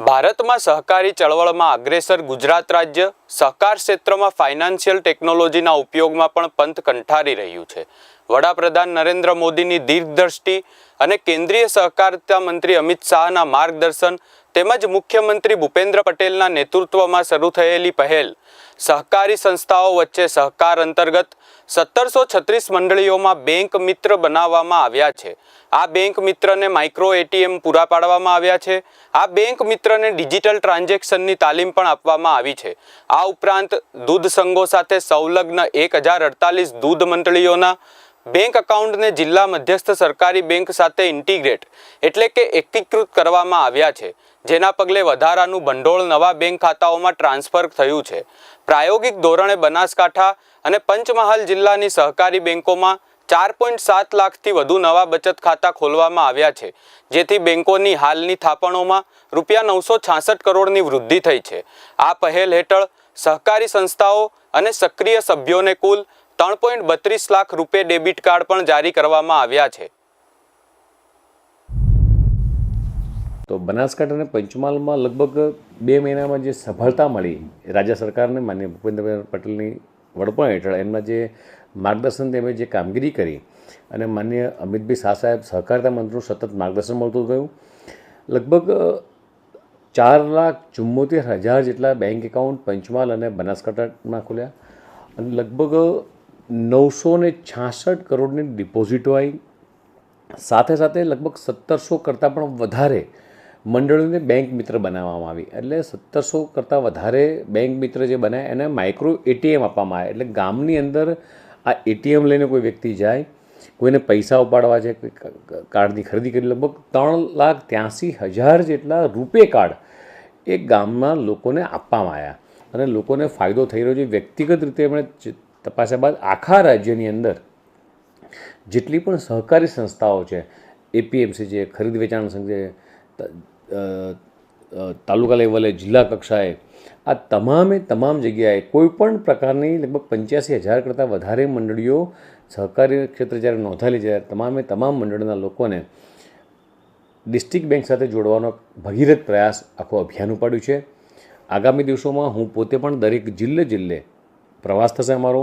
ભારતમાં સહકારી ચળવળમાં અગ્રેસર ગુજરાત રાજ્ય સહકાર ક્ષેત્રમાં ફાઇનાન્શિયલ ટેકનોલોજીના ઉપયોગમાં પણ પંથ કંઠારી રહ્યું છે. વડાપ્રધાન નરેન્દ્ર મોદીની દીર્ઘદ્રષ્ટિ અને કેન્દ્રીય સહકારિતા મંત્રી અમિત શાહના માર્ગદર્શન તેમજ મુખ્યમંત્રી ભૂપેન્દ્ર પટેલના નેતૃત્વમાં શરૂ થયેલી પહેલ. સહકારી સંસ્થાઓ વચ્ચે સહકાર અંતર્ગત સત્તરસો છત્રીસ મંડળીઓમાં બેંક મિત્ર બનાવવામાં આવ્યા છે. આ બેંક મિત્રને માઇક્રો એટીએમ પૂરા પાડવામાં આવ્યા છે. આ બેંક મિત્રને ડિજિટલ ટ્રાન્ઝેક્શનની તાલીમ પણ આપવામાં આવી છે. આ ઉપરાંત દૂધ સંઘો સાથે સંલગ્ન એક હજાર અડતાલીસ દૂધ મંડળીઓના બેંક એકાઉન્ટને જિલ્લા મધ્યસ્થ સરકારી બેંક સાથે ઇન્ટિગ્રેટ એટલે કે એકીકૃત કરવામાં આવ્યા છે. જેના પગલે વધારાનું ભંડોળ નવા બેંક ખાતાઓમાં ટ્રાન્સફર થયું છે. પ્રાયોગિક ધોરણે બનાસકાંઠા અને પંચમહાલ જિલ્લાની સહકારી બેંકોમાં ચાર પોઈન્ટ સાત લાખથી વધુ નવા બચત ખાતા ખોલવામાં આવ્યા છે. જેથી બેંકોની હાલની થાપણોમાં રૂપિયા નવસો છાસઠ કરોડની વૃદ્ધિ થઈ છે. આ પહેલ હેઠળ સહકારી સંસ્થાઓ અને સક્રિય સભ્યોને કુલ ત્રણ પોઈન્ટ બત્રીસ લાખ રૂપે ડેબિટ કાર્ડ પણ જારી કરવામાં આવ્યા છે. તો બનાસકાંઠા અને પંચમહાલમાં લગભગ બે મહિનામાં જે સફળતા મળી, રાજ્ય સરકારને માન્ય ભૂપેન્દ્રભાઈ પટેલની વડપણ હેઠળ એમના જે માર્ગદર્શન તેમણે જે કામગીરી કરી અને માન્ય અમિતભાઈ શાહ સાહેબ સહકારિતા મંત્રીનું સતત માર્ગદર્શન મળતું ગયું. લગભગ ચાર લાખ ચુમ્મોતેર હજાર જેટલા બેંક એકાઉન્ટ પંચમહાલ અને બનાસકાંઠામાં ખોલ્યા અને લગભગ નવસો ને છાસઠ કરોડની ડિપોઝિટો આવી સાથે સાથે લગભગ સત્તરસો કરતાં પણ વધારે મંડળોને બેંક મિત્ર બનાવવામાં આવી. એટલે સત્તરસો કરતાં વધારે બેંક મિત્ર જે બનાવે એને માઇક્રો એટીએમ આપવામાં આવે. એટલે ગામની અંદર આ એટીએમ લઈને કોઈ વ્યક્તિ જાય, કોઈને પૈસા ઉપાડવા છે કાર્ડની ખરીદી કરી, લગભગ ત્રણ લાખ ત્યાંસી હજાર જેટલા રૂપે કાર્ડ એ ગામના લોકોને આપવામાં આવ્યા. અને લોકોને ફાયદો થઈ રહ્યો છે. વ્યક્તિગત રીતે એમણે તપાસ્યા બાદ આખા રાજ્યની અંદર જેટલી પણ સહકારી સંસ્થાઓ છે એપીએમસી છે ખરીદ વેચાણ સંઘ છે તાલુકા લેવલે, જિલ્લા કક્ષાએ, આ તમામે તમામ જગ્યાએ કોઈપણ પ્રકારની લગભગ પંચ્યાસી હજાર કરતાં વધારે મંડળીઓ સહકારી ક્ષેત્રે જ્યારે નોંધાયેલી છે, ત્યારે તમામે તમામ મંડળના લોકોને ડિસ્ટ્રિક્ટ બેંક સાથે જોડવાનો ભગીરથ પ્રયાસ આખું અભિયાન ઉપાડ્યું છે. આગામી દિવસોમાં હું પોતે પણ દરેક જિલ્લે જિલ્લે પ્રવાસ થશે અમારો.